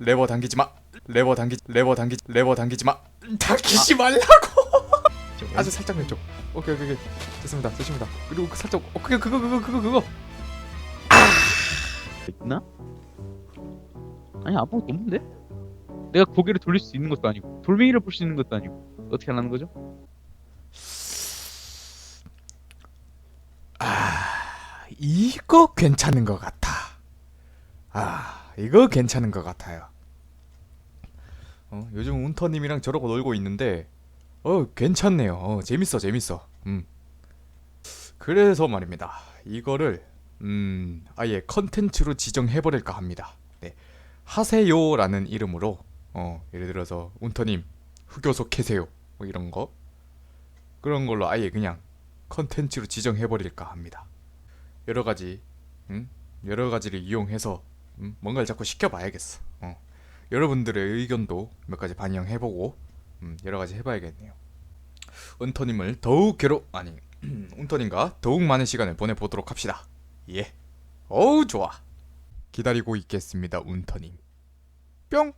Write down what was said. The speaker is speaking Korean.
레버 당기지 마. 레버 당기 레버 당기 레버 당기지 마. 당기지 말라고. 아주 살짝 왼쪽. 오케이 오케이 오케이. 됐습니다. 됐습니다. 그리고 그 살짝 어 그게 그거 그거 그거 그거. 있나? 아니 아무것도 없는데? 내가 고개를 돌릴 수 있는 것도 아니고 돌멩이를 볼 수 있는 것도 아니고 어떻게 하라는 거죠? 이거 괜찮은 것 같아. 아, 이거 괜찮은 것 같아요. 어, 요즘 운터님이랑 저러고 놀고 있는데, 어, 괜찮네요. 어, 재밌어, 재밌어. 음. 그래서 말입니다. 이거를, 음, 아예 컨텐츠로 지정해버릴까 합니다. 네. 하세요라는 이름으로, 어, 예를 들어서, 운터님, 흑요소 캐세요. 뭐 이런 거. 그런 걸로 아예 그냥 컨텐츠로 지정해버릴까 합니다. 여러 가지 응? 여러 가지를 이용해서 음? 뭔가를 자꾸 시켜봐야겠어. 어. 여러분들의 의견도 몇 가지 반영해보고 음, 여러 가지 해봐야겠네요. 은터님을 더욱 괴로 아니 운터님과 더욱 많은 시간을 보내보도록 합시다. 예. 어우 좋아. 기다리고 있겠습니다, 운터님. 뿅.